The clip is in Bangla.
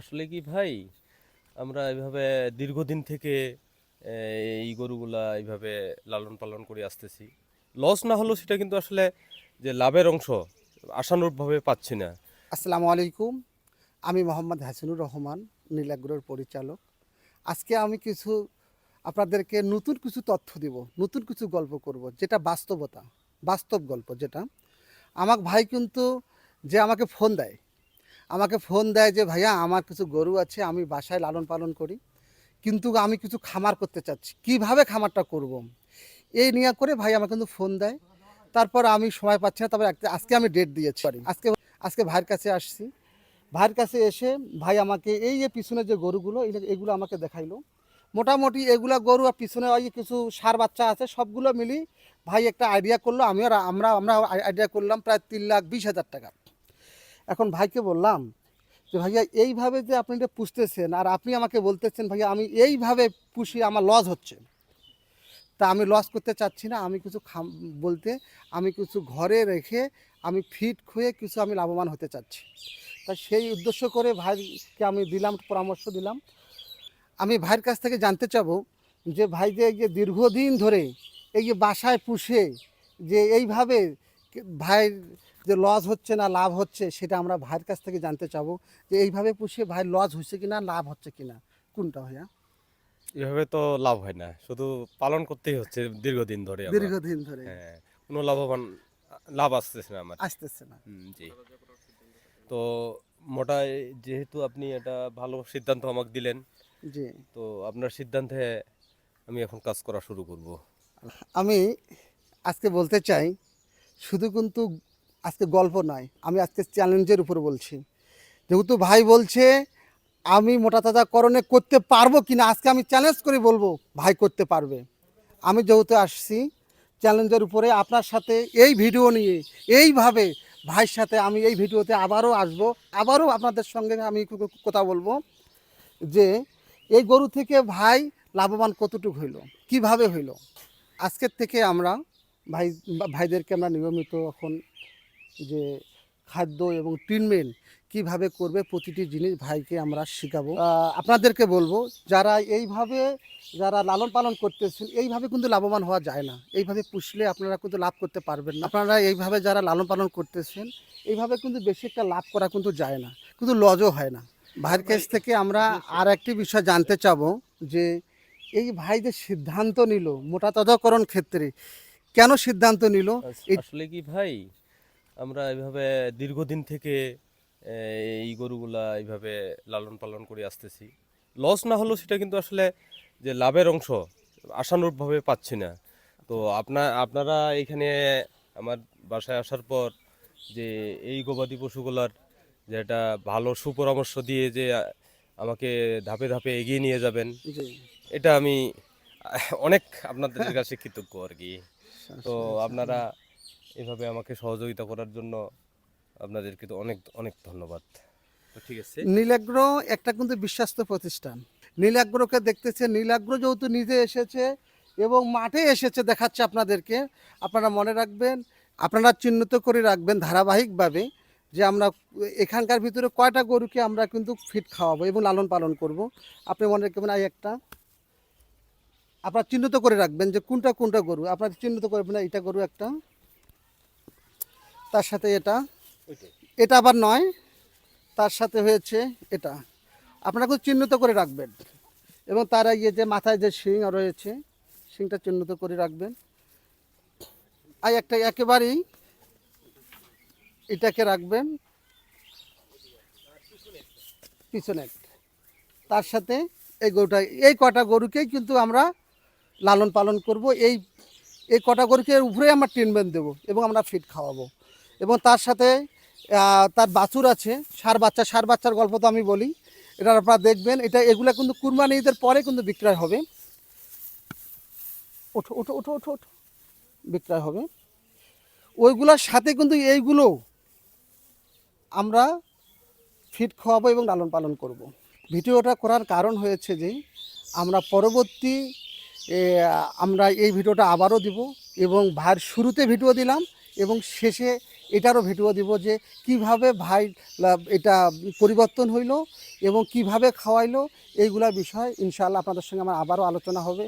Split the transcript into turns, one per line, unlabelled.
আসলে কি ভাই? আমরা এইভাবে দীর্ঘদিন থেকে এই গরুগুলা এইভাবে লালন পালন করে আসতেছি। লস না হলেও সেটা কিন্তু আসলে যে লাভের অংশ আশানুরূপভাবে পাচ্ছি না।
আসসালামু আলাইকুম। আমি মোহাম্মদ হাসিনুর রহমান, নীলাগ্রর পরিচালক। আজকে আমি কিছু আপনাদেরকে নতুন কিছু তথ্য দিব, নতুন কিছু গল্প করব, যেটা বাস্তবতা, বাস্তব গল্প যেটা। আমার ভাই কিন্তু যে আমাকে ফোন দেয় আমাকে ফোন দেয় যে ভাইয়া আমার কিছু গরু আছে আমি বাসায় লালন পালন করি। কিন্তু আমি কিছু খামার করতে চাচ্ছি। কীভাবে খামারটা করব। এই নিয়ে করে ভাই আমাকে কিন্তু ফোন দেয়। তারপর আমি সময় পাচ্ছি না তারপর আজকে আমি ডেট দিয়েছি। আজকে আজকে ভাইয়ের কাছে আসছি। ভাইয়ের কাছে এসে ভাই আমাকে এই যে পিছনে যে গরুগুলো এগুলো আমাকে দেখাইলো। মোটামুটি এগুলা গরু আর পিছনে ওই কিছু সার বাচ্চা আছে সবগুলো মিলি ভাই একটা আইডিয়া করল। আমিও আমরা আমরা আইডিয়া করলাম প্রায় তিন লাখ বিশ হাজার টাকা। এখন ভাইকে বললাম যে, ভাইয়া, এইভাবে যে আপনি এটা পুষতেছেন আর আপনি আমাকে বলতেছেন, ভাইয়া, আমি এইভাবে পুষি, আমার লস হচ্ছে। তা আমি লস করতে চাচ্ছি না, আমি কিছু খাম, বলতে আমি কিছু ঘরে রেখে আমি ফিট খুয়ে কিছু আমি লাভবান হতে চাচ্ছি। তা সেই উদ্দেশ্য করে ভাইকে আমি দিলাম, পরামর্শ দিলাম। আমি ভাইয়ের কাছ থেকে জানতে চাবো যে, ভাই যে এই যে দীর্ঘদিন ধরে এই যে বাসায় পুষে যে এইভাবে ভাইয়ের যে লস হচ্ছে না লাভ হচ্ছে সেটা আমরা ভাইয়ের কাছ থেকে জানতে চাবো যে এইভাবে পুষিয়ে ভাইয়ের লস হচ্ছে কিনা লাভ হচ্ছে কিনা। কোনটা ভাইয়া?
এভাবে তো লাভ হয় না শুধু পালন করতেই হচ্ছে দীর্ঘদিন ধরে
দীর্ঘদিন ধরে।
হ্যাঁ কোনো লাভবান লাভ আসতেছে না আমার
আসতেছে না।
জি। তো মোটায় যেহেতু আপনি এটা ভালো সিদ্ধান্ত আমাকে দিলেন
জি।
তো আপনার সিদ্ধান্তে আমি এখন কাজ করা শুরু করব।
আমি আজকে বলতে চাই শুধু কিন্তু আজকে গল্প নয়, আমি আজকে চ্যালেঞ্জের উপর বলছি। যেহেতু ভাই বলছে, আমি মোটা তাজাকরণে করতে পারব কি না আজকে আমি চ্যালেঞ্জ করে বলব, ভাই করতে পারবে। আমি যেহেতু আসছি চ্যালেঞ্জের উপরে আপনার সাথে এই ভিডিও নিয়ে, এইভাবে ভাইয়ের সাথে আমি এই ভিডিওতে আবারও আসব। আবারও আপনাদের সঙ্গে আমি কথা বলব যে, এই গরু থেকে ভাই লাভবান কতটুকু হইল, কীভাবে হইল? আজকের থেকে আমরা ভাই, ভাইদেরকে আমরা নিয়মিত এখন যে খাদ্য এবং ট্রিটমেন্ট কীভাবে করবে প্রতিটি জিনিস ভাইকে আমরা শেখাবো। আপনাদেরকে বলব যারা এইভাবে যারা লালন পালন করতেছেন এইভাবে কিন্তু লাভবান হওয়া যায় না। এইভাবে পুষলে আপনারা কিন্তু লাভ করতে পারবেন না। আপনারা এইভাবে যারা লালন পালন করতেছেন এইভাবে কিন্তু বেশি একটা লাভ করা কিন্তু যায় না কিন্তু লজও হয় না। ভাইয়ের কাছ থেকে আমরা আর একটি বিষয় জানতে চাবো যে এই ভাই যে সিদ্ধান্ত নিল মোটা তদাকরণ ক্ষেত্রে কেন সিদ্ধান্ত নিল? এই-
আসলে কি ভাই? আমরা এইভাবে দীর্ঘদিন থেকে এই গরুগুলা এইভাবে লালন পালন করে আসতেছি। লস না হলেও সেটা কিন্তু আসলে যে লাভের অংশ আশানুরূপভাবে পাচ্ছি না। তো আপনার আপনারা এখানে আমার বাসায় আসার পর যে এই গবাদি পশুগুলার যে একটা ভালো সুপরামর্শ দিয়ে যে আমাকে ধাপে ধাপে এগিয়ে নিয়ে যাবেন এটা আমি অনেক আপনাদের কাছে কৃতজ্ঞ আর কি। তো আপনারা এভাবে আমাকে সহযোগিতা করার জন্য আপনাদেরকে তো অনেক অনেক ধন্যবাদ। ঠিক আছে।
নীলাগ্র একটা কিন্তু বিশ্বাস্ত প্রতিষ্ঠান। নীলাগ্রকে দেখতেছে নীলাগ্র যেহেতু নিজে এসেছে এবং মাঠে এসেছে দেখাচ্ছে আপনাদেরকে, আপনারা মনে রাখবেন, আপনারা চিহ্নিত করে রাখবেন ধারাবাহিকভাবে যে আমরা এখানকার ভিতরে কয়টা গরুকে আমরা কিন্তু ফিট খাওয়াবো এবং লালন পালন করব। আপনি মনে রাখবেন এই একটা। আপনারা চিহ্নিত করে রাখবেন যে কোনটা কোনটা গরু। আপনারা চিহ্নিত করবেন এটা গরু একটা। তার সাথে এটা। এটা আবার নয় তার সাথে হয়েছে এটা। আপনারা খুব চিহ্নিত করে রাখবেন। এবং তার ইয়ে যে মাথায় যে শিং রয়েছে শিংটা চিহ্নিত করে রাখবেন। আর একটা একেবারেই এটাকে রাখবেন পিছনে তার সাথে এই গরুটা এই কটা গরুকেই কিন্তু আমরা লালন পালন করব। এই এই কটা গরুকে উপরে আমরা ট্রিটমেন্ট দেবো এবং আমরা ফিট খাওয়াবো। এবং তার সাথে তার বাছুর আছে, সার বাচ্চা, সার বাচ্চার গল্প তো আমি বলি। এটা আপনারা দেখবেন, এটা, এগুলো কিন্তু কুরবানি ঈদের পরে কিন্তু বিক্রয় হবে। ওঠো ওঠো ওঠো ওঠো ওঠো। বিক্রয় হবে। ওইগুলোর সাথে কিন্তু এইগুলো আমরা ফিট খাওয়াবো এবং লালন পালন করব। ভিডিওটা করার কারণ হয়েছে যে, আমরা পরবর্তী আমরা এই ভিডিওটা আবারও দিব এবং ভার শুরুতে ভিডিও দিলাম এবং শেষে এটারও ভিডিও দিব যে কীভাবে ভাই এটা পরিবর্তন হইল এবং কীভাবে খাওয়াইলো, এইগুলা বিষয় ইনশাআল্লাহ আপনাদের সঙ্গে আমার আবারও আলোচনা হবে।